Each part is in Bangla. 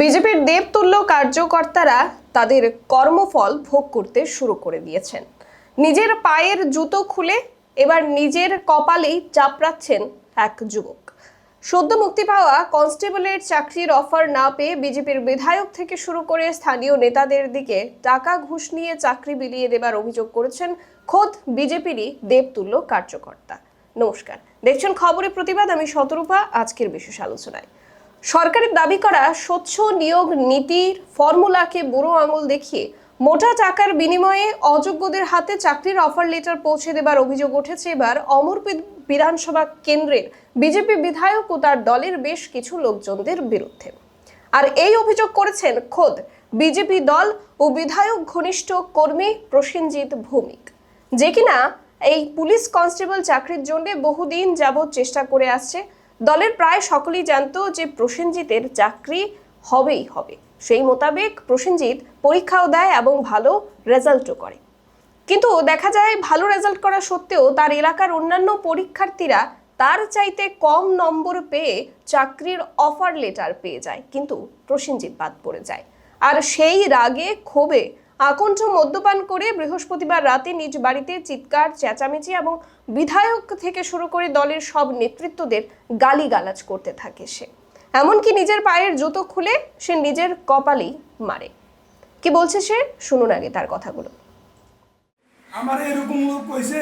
বিজেপির দেবতুল্য কার্যকর্তারা তাদের কর্মফল ভোগ করতে শুরু করে দিয়েছেন। নিজের পায়ের জুতো খুলে এবার নিজের কপালেই চাপড়াচ্ছেন এক যুবক। সদ্য মুক্তি পাওয়া কনস্টেবলের চাকরির অফার না পেয়ে বিজেপির বিধায়ক থেকে শুরু করে স্থানীয় নেতাদের দিকে টাকা ঘুষ নিয়ে চাকরি বিলিয়ে দেবার অভিযোগ করেছেন খোদ বিজেপিরই দেবতুল্য কার্যকর্তা। নমস্কার। দেখছেন খবরের প্রতিবাদ, আমি শতরূপা, আজকের বিশেষ আলোচনায়। সরকারের দাবি করা স্বচ্ছ নিয়োগ নীতির ফর্মুলাকে বুড়ো আঙুল দেখিয়ে মোটা টাকার বিনিময়ে অযোগ্যদের হাতে চাকরির অফার লেটার পৌঁছে দেবার অভিযোগ উঠেছে এবার অমরপিত বিধানসভা কেন্দ্রের বিজেপি বিধায়ক ও তার দলের বেশ কিছু লোকজনদের বিরুদ্ধে। আর এই অভিযোগ করেছেন খোদ বিজেপি দল ও বিধায়ক ঘনিষ্ঠ কর্মী প্রসেনজিৎ ভৌমিক। যে কিনা এই পুলিশ কনস্টেবল চাকরির জন্য বহুদিন যাবৎ চেষ্টা করে আসছে দলের প্রায় সকলেই জানতো যে প্রসেনজিতের চাকরি হবেই হবে। সেই মোতাবেক প্রসেনজিৎ পরীক্ষাও দেয় এবং ভালো রেজাল্টও করে। কিন্তু দেখা যায় ভালো রেজাল্ট করা সত্ত্বেও তার এলাকার অন্যান্য পরীক্ষার্থীরা তার চাইতে কম নম্বর পেয়ে চাকরির অফার লেটার পেয়ে যায়। কিন্তু প্রসেনজিৎ বাদ পড়ে যায়। আর সেই রাগে ক্ষোভে আকণ্ঠ মদ্যপান করে বৃহস্পতিবার রাতে নিজ বাড়িতে চিৎকার চেঁচামেচি এবং বিধায়ক থেকে শুরু করে দলের সব নেতৃত্বদের গালিগালাজ করতে থাকে সে। এমনকি নিজের পায়ের জুতো খুলে সে নিজের কপালেই মারে। কি বলছে সে? শুনুন আগে তার কথাগুলো। আমার এরকম লোক কইছে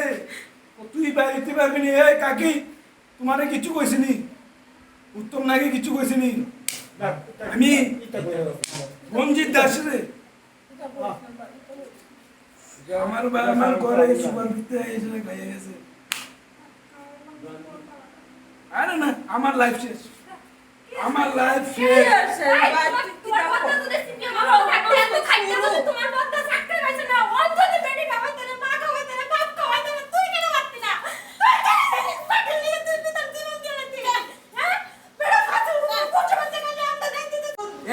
তুই বাড়িতে পারবি নি? এই কাকি তোমারে কিছু কইছে নি। উত্তম নাকি কিছু কইছে নি? আমি রঞ্জিত দাস রে আমার বা আমার ঘরে সুপার ভিতরে এসে গায়ে গেছে। আরে না আমার লাইফ শেষ। আমার লাইফ শেষ।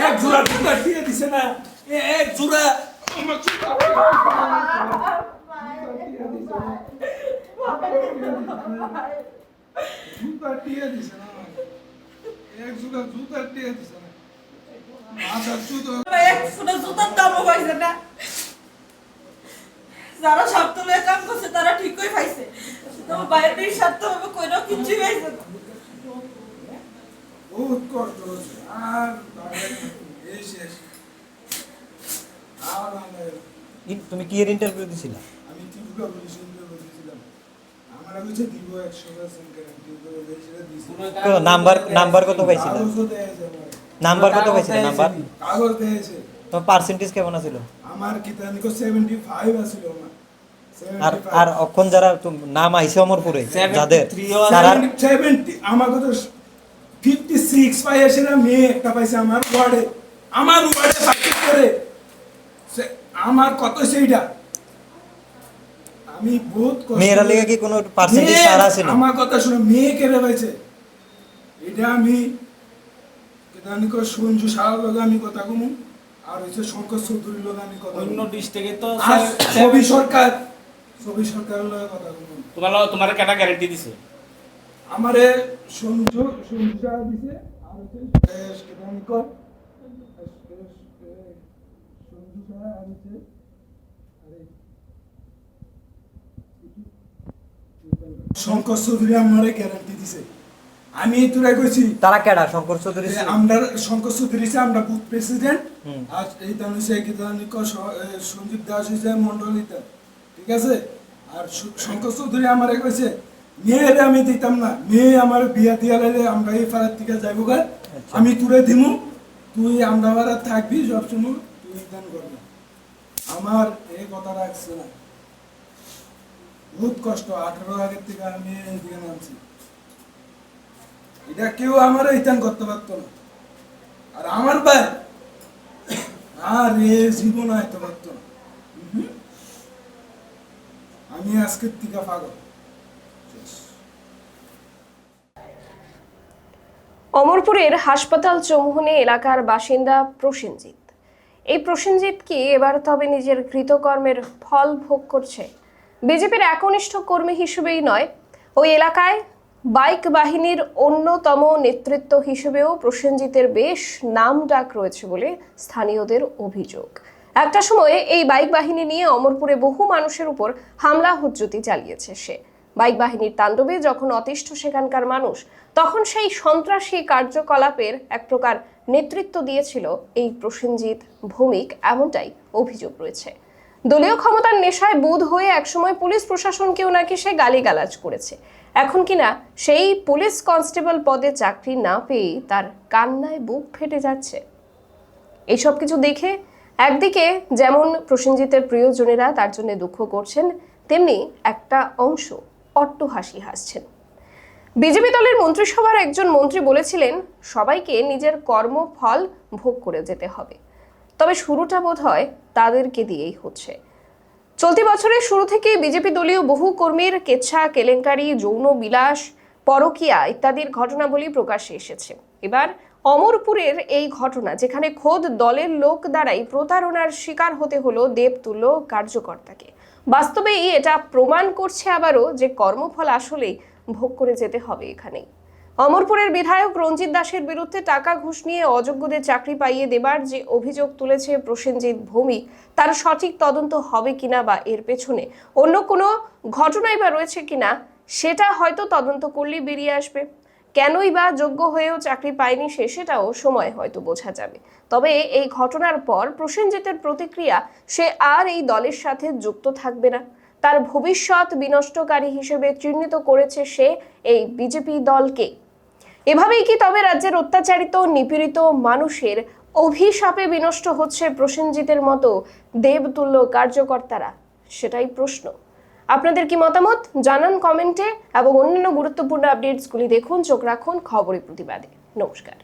এক জোড়া জুতা দিয়ে দিছে না। এ এক জোড়া জুতা দিয়ে দিছে না এক জোড়া জুতা দিয়ে দিছে যারা সপ্তমে কাম করছে তারা ঠিকই পাইছে তোমার বাইরের স্বার্থ হবে কইরো কিচ্ছু পাইছে না। তুমি কি এর ইন্টারভিউ দিছিলা? আমি ত্রিপুরা পুলিশ ইন্টারভিউ আমার কাছে দিব একশো পার্সেন্ট গ্যারান্টি করে সেটা তো নাম্বার নাম্বার কত পাইছিলা? আমার। নাম্বার কত পাইছিলা নাম্বার? কাগজ দিয়েছে তোমার পার্সেন্টেজ কেমন আছিল? আমার কিতানিকো সেভেন্টি ফাইভ আছিল আমার। আর আর অক্ষণ যারা নাম আইছে অমরপুরে যাদের তারা সেভেন্টি আমাকে তো ফিফটি সিক্স পাই আসে না মেয়ে একটা পাইছে আমার ওয়ার্ডে। আমার ওয়ার্ডে আমার কত সেইটা আমি বহুত কষ্ট মেয়েরা লেগে কি কোনো পার্সেন্টেজ ছাড় আছে না আমার কথা শুনে মেয়ে কেড়ে পাইছে এটা আমি কেদানিক সঞ্জু সাহার লগে আমি কথা কমু আর হচ্ছে শঙ্কর চৌধুরীর লগে আমি কথা অন্য। ডিস্ট্রিক্টে তো ছবি সরকার ছবি সরকারের লগে কথা কমু তোমার তোমার কেটা গ্যারেন্টি দিছে আমারে সঞ্জু সঞ্জু সাহা দিছে আর হচ্ছে কেদানিক শঙ্কর চৌধুরী আমারে গ্যারান্টি দিছে। আমি তোরা কইছি তারা কেডা? শঙ্কর চৌধুরী আমরা শঙ্কর চৌধুরী আমরা বুথ প্রেসিডেন্ট আর এই দান হচ্ছে গীতানিক সঞ্জীব দাস মন্ডলিতা ঠিক আছে? আর শঙ্কর চৌধুরী আমার কইছে মেয়েরে আমি দিতাম না মেয়ে আমার বিয়া দিয়া লাইলে আমরা এই পাড়ার থেকে যাইব আমি তুলে দিমু তুই আমরা থাকবি সবসময় দান করবি। আমার এই কথা রাখছে না। বহুত কষ্ট, আঠারো আগের থেকে আমি এইদিকে নামছি। এটা কেউ আমার করতে পারতো না। আর আমার ভাই, আর এ জীবন পারতো না। আমি আজকের টিকা পাগল। অমরপুরের হাসপাতাল চৌমুহনী এলাকার বাসিন্দা প্রসেনজিৎ। এই প্রসেনজিৎ কি এবার তবে নিজের কৃতকর্মের ফল ভোগ করছে? বিজেপির একনিষ্ঠ কর্মী হিসেবেই নয়, ওই এলাকায় বাইক বাহিনীর অন্যতম নেতৃত্ব হিসেবেও প্রসেনজিতের বেশ নাম ডাক রয়েছে বলে স্থানীয়দের অভিযোগ। একটা সময়ে এই বাইক বাহিনী নিয়ে অমরপুরে বহু মানুষের উপর হামলা হুজ্জতি চালিয়েছে সে। বাইক বাহিনীর তাণ্ডবে যখন অতিষ্ঠ সেখানকার মানুষ, তখন সেই সন্ত্রাসী কার্যকলাপের এক প্রকার নেতৃত্ব দিয়েছিল এই প্রসেনজিৎ ভৌমিক, এমনটাই অভিযোগ রয়েছে। দলীয় ক্ষমতার নেশায় বুধ হয়ে একসময় পুলিশ প্রশাসনকেও নাকি সে গালিগালাজ করেছে। এখন কিনা সেই পুলিশ কনস্টেবল পদে চাকরি না পেয়ে তার কান্নায় বুক ফেটে যাচ্ছে। এইসব কিছু দেখে একদিকে যেমন প্রসেনজিতের প্রিয়জনেরা তার জন্য দুঃখ করছেন, তেমনি একটা অংশ অট্টহাসি হাসছেন। বিজেপি দলের মন্ত্রিসভার একজন মন্ত্রী বলেছিলেন, সবাইকে নিজের কর্মফল ভোগ করে যেতে হবে। তবে শুরুটা বোধ হয় তাদেরকে দিয়েই হচ্ছে। চলতি বছরের শুরু থেকেই বিজেপি দলীয় বহু কর্মীর কেচ্ছা, কেলেঙ্কারি, যৌন বিলাস, পরকিয়া ইত্যাদির ঘটনাবলী প্রকাশ্যে এসেছে। এবার অমরপুরের এই ঘটনা, যেখানে খোদ দলের লোক দ্বারাই প্রতারণার শিকার হতে হলো দেবতুল্য কার্যকর্তাকে। বাস্তবেই এটা প্রমাণ করছে আবারও যে কর্মফল আসলেই ভোগ করে যেতে হবে এখানেই। অমরপুরের বিধায়ক রঞ্জিত দাসের বিরুদ্ধে টাকা ঘুষ নিয়ে অযোগ্যদের চাকরি পাইয়ে দেবার যে অভিযোগ তুলেছে প্রসেনজিৎ ভৌমিক, তার সঠিক তদন্ত হবে কিনা বা এর পেছনে অন্য কোনো ঘটনাই বা রয়েছে কিনা, সেটা হয়তো তদন্ত করলেই বেরিয়ে আসবে। কেনই বা যোগ্য হয়েও চাকরি পায়নি সে সেটাও সময় হয়তো বোঝা যাবে। তবে এই ঘটনার পর প্রসেনজিতের প্রতিক্রিয়া, সে আর এই দলের সাথে যুক্ত থাকবে না। তার ভবিষ্যৎ বিনষ্টকারী হিসেবে চিহ্নিত করেছে সে এই বিজেপি দলকে। এভাবেই কি তবে রাজ্যের অত্যাচারিত, নিপীড়িত মানুষের অভিশাপে বিনষ্ট হচ্ছে প্রসেনজিতের মতো দেবতুল্য কার্যকর্তারা? সেটাই প্রশ্ন। আপনাদের কি মতামত জানান কমেন্টে এবং অন্যান্য গুরুত্বপূর্ণ আপডেটসগুলি দেখুন, চোখ রাখুন খবরের প্রতিবাদে। নমস্কার।